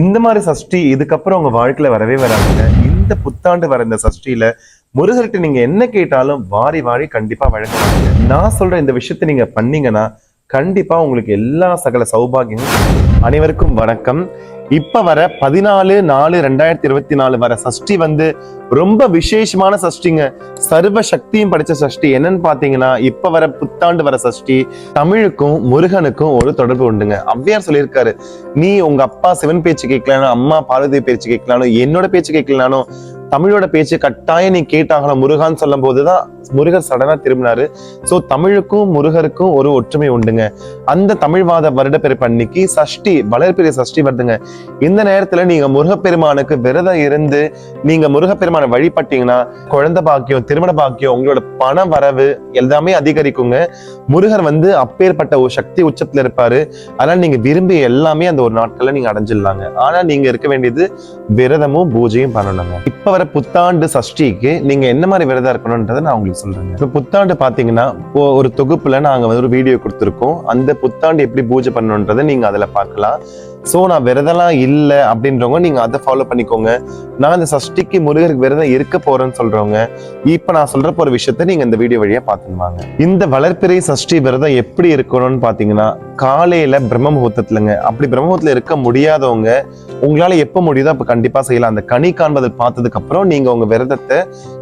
இந்த மாதிரி சஷ்டி இதுக்கப்புறம் உங்க வாழ்க்கையில வரவே வராதுங்க. இந்த புத்தாண்டு வர இந்த சஷ்டியில முருகர்கிட்ட நீங்க என்ன கேட்டாலும் வாரி வாரி கண்டிப்பா வழங்குவாங்க. நான் சொல்ற இந்த விஷயத்தை நீங்க பண்ணீங்கன்னா கண்டிப்பா உங்களுக்கு எல்லா சகல சௌபாகியமும் அனைவருக்கும் வணக்கம். இப்ப வர பதினாலு நாலு ரெண்டாயிரத்தி இருபத்தி நாலு வர சஷ்டி வந்து ரொம்ப விசேஷமான சஷ்டிங்க. சர்வ சக்தியும் படிச்ச சஷ்டி என்னன்னு பாத்தீங்கன்னா இப்ப வர புத்தாண்டு வர சஷ்டி தமிழுக்கும் முருகனுக்கும் ஒரு தொடர்பு உண்டுங்க. ஔவையார் சொல்லியிருக்காரு நீ உங்க அப்பா சிவன் பேச்சு கேட்கலானோ அம்மா பார்வதி பேச்சு கேட்கலானோ என்னோட பேச்சு கேட்கலானோ தமிழோட பேச்சு கட்டாயம் நீ கேட்டாகணும். முருகான்னு சொல்லும் போதுதான் முருகர் சடனா திரும்பினாரு. சோ தமிழுக்கும் முருகருக்கும் ஒரு ஒற்றுமை உண்டுங்க. அந்த தமிழ்வாத வருடப்பிறப்பு அன்னைக்கு சஷ்டி வளர்பிறை சஷ்டி வருதுங்க. இந்த நேரத்துல நீங்க முருகப்பெருமானுக்கு விரதம் இருந்து நீங்க முருகப்பெருமானை வழிபட்டீங்கன்னா குழந்தை பாக்கியம் திருமண பாக்கியம் உங்களோட பண வரவு எல்லாமே அதிகரிக்குங்க. முருகர் வந்து அப்பேற்பட்ட ஒரு சக்தி உச்சத்துல இருப்பாரு. அதனால நீங்க விரும்பி எல்லாமே அந்த ஒரு நாட்கள்ல நீங்க அடைஞ்சிடலாங்க. ஆனா நீங்க இருக்க வேண்டியது விரதமும் பூஜையும் பண்ணணுங்க. இப்ப வர புத்தாண்டு சஷ்டிக்கு நீங்க என்ன மாதிரி விரதம் இருக்கணும்ன்றதை நான் உங்களுக்கு சொல்றேன் இப்போ புத்தாண்டு பாத்தீங்கன்னா ஒரு தொகுப்புல நாங்க வந்து ஒரு வீடியோ கொடுத்துருக்கோம். அந்த புத்தாண்டு எப்படி பூஜை பண்ணணுன்றதை நீங்க அதுல பார்க்கலாம். ஸோ நான் விரதம்லாம் இல்லை அப்படின்றவங்க நீங்கள் அதை ஃபாலோ பண்ணிக்கோங்க. நான் இந்த சஷ்டிக்கு முருகருக்கு விரதம் இருக்க போகிறேன்னு சொல்கிறவங்க இப்போ நான் சொல்கிற போகிற விஷயத்த நீங்கள் இந்த வீடியோ வழியாக பார்த்துருவாங்க இந்த வளர்ப்பிறை சஷ்டி விரதம் எப்படி இருக்கணும்னு பார்த்தீங்கன்னா காலையில் பிரம்ம முகூர்த்தத்துலங்க அப்படி பிரம்ம இருக்க முடியாதவங்க உங்களால் எப்போ முடியுதோ அப்போ கண்டிப்பாக செய்யலாம். அந்த கனி காண்பதை பார்த்ததுக்கப்புறம் நீங்கள் உங்கள் விரதத்தை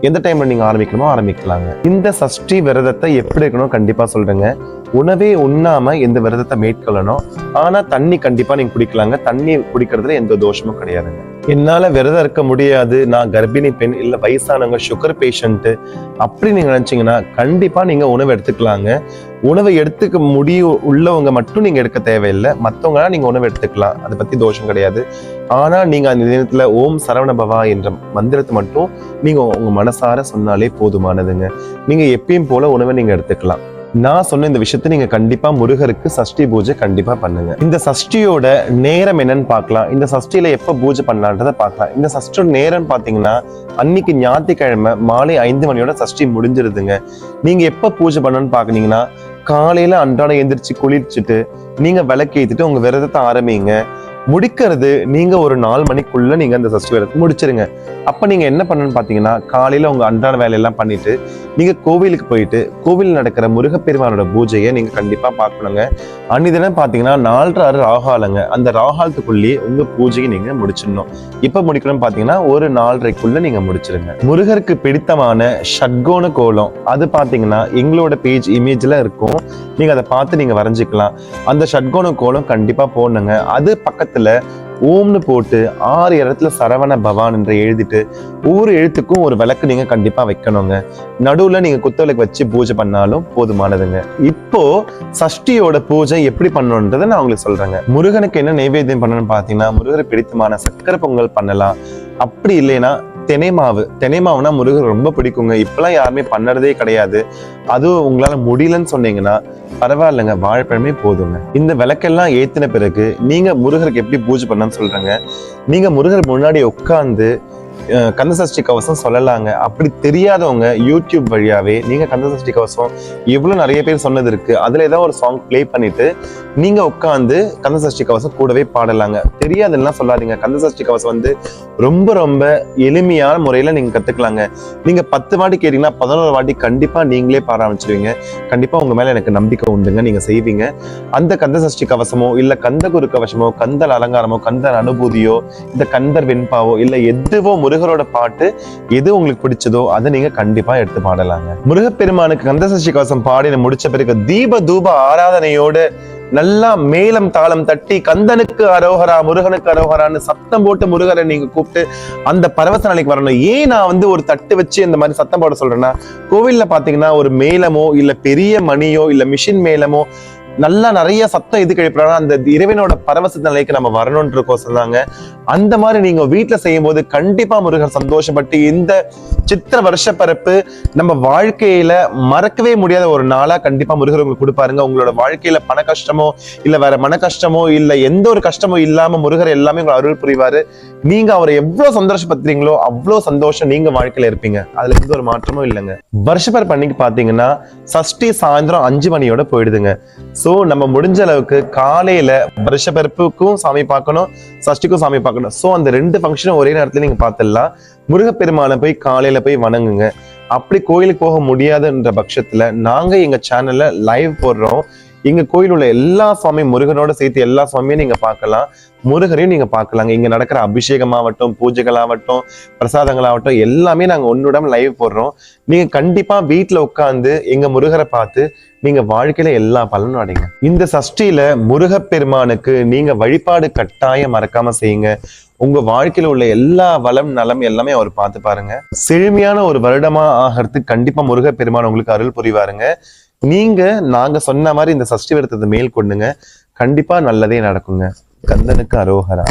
எந்த டைமில் நீங்கள் ஆரம்பிக்கணுமோ ஆரம்பிக்கலாங்க. இந்த சஷ்டி விரதத்தை எப்படி இருக்கணும் கண்டிப்பாக சொல்கிறேங்க உணவே உண்ணாம இந்த விரதத்தை மேற்கொள்ளணும். ஆனா தண்ணி கண்டிப்பா நீங்க குடிக்கலாங்க. தண்ணி குடிக்கிறதுல எந்த தோஷமும் கிடையாதுங்க. என்னால விரதம் இருக்க முடியாது. நான் கர்ப்பிணி பெண் இல்ல வயசானவங்க சுகர் பேஷண்ட் அப்படி நீங்க நினைச்சீங்கன்னா கண்டிப்பா நீங்க உணவு எடுத்துக்கலாங்க. உணவை எடுத்துக்க முடியும் உள்ளவங்க மட்டும் நீங்க எடுக்க தேவையில்லை. மற்றவங்களா நீங்க உணவு எடுத்துக்கலாம். அதை பத்தி தோஷம் கிடையாது. ஆனா நீங்க அந்த தினத்துல ஓம் சரவண பவா என்ற மந்திரத்தை மட்டும் நீங்க உங்க மனசார சொன்னாலே போதுமானதுங்க. நீங்க எப்பயும் போல உணவை நீங்க எடுத்துக்கலாம். நான் சொன்ன இந்த விஷயத்தை நீங்க கண்டிப்பா முருகருக்கு சஷ்டி பூஜை கண்டிப்பா பண்ணுங்க. இந்த சஷ்டியோட நேரம் என்னன்னு பார்க்கலாம். இந்த சஷ்டியில எப்ப பூஜை பண்ணலான்றதை பார்க்கலாம். இந்த சஷ்டியோட நேரம் பாத்தீங்கன்னா அன்னைக்கு ஞாயிற்றுக்கிழமை மாலை ஐந்து மணியோட சஷ்டி முடிஞ்சிருதுங்க. நீங்க எப்ப பூஜை பண்ணணும்னு பாக்குனீங்கன்னா காலையில அன்றாடம் எந்திரிச்சு குளிச்சுட்டு நீங்க விளக்கேத்திட்டு உங்க விரதத்தை ஆரம்பிங்க. முடிக்கிறது நீங்க ஒரு நாலு மணிக்குள்ள நீங்க அந்த சஷ்டி முடிச்சிருங்க. அப்ப நீங்க என்ன பண்ணணும்னு பாத்தீங்கன்னா காலையில உங்க அன்றாட வேலையெல்லாம் பண்ணிட்டு நீங்க கோவிலுக்கு போயிட்டு கோவில் நடக்கிற முருகப்பெருமானோட பூஜையை நீங்க கண்டிப்பா பார்க்கணுங்க. அன்னிதினம் பாத்தீங்கன்னா நாலரை ஆறு ராகாலங்க அந்த ராகாலத்துக்குள்ளேயே உங்க பூஜையை நீங்க முடிச்சிடணும். இப்ப முடிக்கணும்னு பாத்தீங்கன்னா ஒரு நாலரைக்குள்ள நீங்க முடிச்சிருங்க. முருகருக்கு பிடித்தமான ஷட்கோண கோலம் அது பாத்தீங்கன்னா எங்களோட பேஜ் இமேஜ்ல இருக்கும். நீங்க அதை பார்த்து நீங்க வரைஞ்சிக்கலாம். அந்த ஷட்கோண கோலம் கண்டிப்பா போடணுங்க. அது பக்கத்து இடத்துல ஓம்னு போட்டு ஆறு இடத்துல சரவண பவான் என்று எழுதிட்டு ஒவ்வொரு எழுத்துக்கும் ஒரு விளக்கு நீங்க கண்டிப்பா வைக்கணுங்க. நடுவுல நீங்க குத்தவிளக்கு வச்சு பூஜை பண்ணாலும் போதுமானதுங்க. இப்போ சஷ்டியோட பூஜை எப்படி பண்ணணுன்றதை நான் உங்களுக்கு சொல்றேங்க. முருகனுக்கு என்ன நைவேத்தியம் பண்ணணும்னு பாத்தீங்கன்னா முருகரை பிடித்தமான சக்கரை பொங்கல் பண்ணலாம். அப்படி இல்லைன்னா தினை மாவு. தினை மாவுனா முருகர் ரொம்ப பிடிக்குங்க. இப்பெல்லாம் யாருமே பண்ணுறதே கிடையாது. அதுவும் உங்களால முடியலன்னு சொன்னீங்கன்னா பரவாயில்லைங்க. வாழைப்பழமே போதுங்க. இந்த விளக்கெல்லாம் ஏற்றின பிறகு நீங்க முருகருக்கு எப்படி பூஜை பண்ணணும்னு சொல்கிறேங்க நீங்க முருகர் முன்னாடி உட்கார்ந்து கந்தசஷ்டி கவசம் சொல்லலாங்க. அப்படி தெரியாதவங்க யூடியூப் வழியாவே நீங்க கந்தசஷ்டி கவசம் எவ்வளவு நிறைய பேர் சொன்னது இருக்கு. அதுல ஏதாவது ஒரு சாங் ப்ளே பண்ணிட்டு நீங்க உட்காந்து கந்தசஷ்டி கவசம் கூடவே பாடலாங்க. தெரியாதுன்னா சொல்லாதீங்க. கந்தசஷ்டி கவசம் வந்து ரொம்ப ரொம்ப எளிமையான முறையில நீங்க கத்துக்கலாங்க. நீங்க பத்து வாட்டி கேட்டீங்கன்னா பதினோரு வாட்டி கண்டிப்பா நீங்களே பாட ஆரம்பிச்சிருவீங்க. கண்டிப்பா உங்க மேல எனக்கு நம்பிக்கை உண்டுங்க. நீங்க செய்வீங்க. அந்த கந்த சஷ்டி கவசமோ இல்ல கந்த குரு கவசமோ கந்தல் அலங்காரமோ கந்தல் அனுபூதியோ இந்த கந்தர் வெண்பாவோ இல்ல எதுவோ முருகரோட பாட்டு எது உங்களுக்கு பிடிச்சதோ அதை நீங்க கண்டிப்பா எடுத்து பாடலாங்க. முருகப்பெருமானுக்கு கந்த கவசம் பாடின முடிச்ச பிறகு தீப தூப ஆராதனையோடு நல்லா மேலம் தாளம் தட்டி கந்தனுக்கு அரோகரா முருகனுக்கு அரோகரான்னு சத்தம் போட்டு முருகரை நீங்க கூப்பிட்டு அந்த பரவச நாளைக்கு வரணும். ஏன் நான் வந்து ஒரு தட்டு வச்சு இந்த மாதிரி சத்தம் போட சொல்றேன்னா கோவில்ல பாத்தீங்கன்னா ஒரு மேளமோ இல்ல பெரிய மணியோ இல்ல மிஷின் மேலமோ நல்லா நிறைய சத்தம் எதுக்கு எழுப்புறாங்கன்னா அந்த இறைவனோட பரவச நிலைக்கு நம்ம வரணுன்றக்கோசம் தாங்க அந்த மாதிரி நீங்க வீட்டுல செய்யும் போது கண்டிப்பா முருகர் சந்தோஷப்பட்டு இந்த சித்திர வருஷ பரப்பு நம்ம வாழ்க்கையில மறக்கவே முடியாத ஒரு நாளா கண்டிப்பா முருகர் உங்களுக்கு கொடுப்பாருங்க. உங்களோட வாழ்க்கையில பண கஷ்டமோ இல்ல வேற மன கஷ்டமோ இல்ல எந்த ஒரு கஷ்டமும் இல்லாம முருகர் எல்லாமே உங்களை அருள் புரிவாரு. நீங்க அவரை எவ்வளவு சந்தோஷப்படுத்துறீங்களோ அவ்வளவு சந்தோஷம் நீங்க வாழ்க்கையில இருப்பீங்க. அதுல எந்த ஒரு மாற்றமும் இல்லைங்க. வருஷ பரப்பு அன்னைக்கு பாத்தீங்கன்னா சஷ்டி சாயந்தரம் அஞ்சு மணியோட போயிடுதுங்க. ஸோ நம்ம முடிஞ்ச அளவுக்கு காலையில வருஷப்பிறப்புக்கும் சாமி பார்க்கணும் சஷ்டிக்கும் சாமி பார்க்கணும். சோ அந்த ரெண்டு ஃபங்க்ஷனும் ஒரே நேரத்துல நீங்க பார்த்துடலாம். முருகப்பெருமானை போய் காலையில போய் வணங்குங்க. அப்படி கோயிலுக்கு போக முடியாதுன்ற பட்சத்துல நாங்க எங்க சேனல்ல லைவ் போடுறோம். எங்கள் கோயில் உள்ள எல்லா சுவாமியும் முருகனோட சேர்த்து எல்லா சுவாமியும் நீங்க பார்க்கலாம். முருகரையும் நீங்க பார்க்கலாங்க. இங்க நடக்கிற அபிஷேகமாகட்டும் பூஜைகளாகட்டும் பிரசாதங்களாகட்டும் எல்லாமே நாங்க ஒன்னுடம் லைவ் போடுறோம். நீங்க கண்டிப்பா வீட்டில் உட்காந்து எங்க முருகரை பார்த்து நீங்க வாழ்க்கையில எல்லா பலனும் அடைங்க. இந்த சஷ்டியில முருகப்பெருமானுக்கு நீங்க வழிபாடு கட்டாயம் மறக்காம செய்யுங்க. உங்க வாழ்க்கையில உள்ள எல்லா வளம் நலம் எல்லாமே அவர் பார்த்து பாருங்க. செழுமையான ஒரு வருடமா ஆகிறதுக்கு கண்டிப்பா முருகப்பெருமான் உங்களுக்கு அருள் புரிவாருங்க. நீங்க நாங்க சொன்ன மாதிரி இந்த சஷ்டி விரதத்தை மேல் கொண்டுங்க. கண்டிப்பா நல்லதே நடக்குங்க. கந்தனுக்கு அரோகரா.